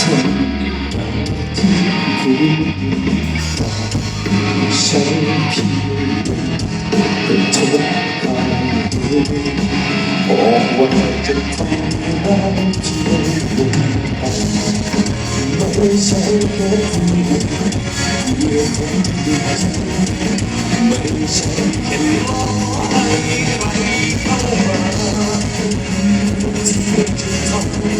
ไม่ใช่แค่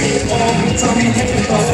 it all, tell me if it's all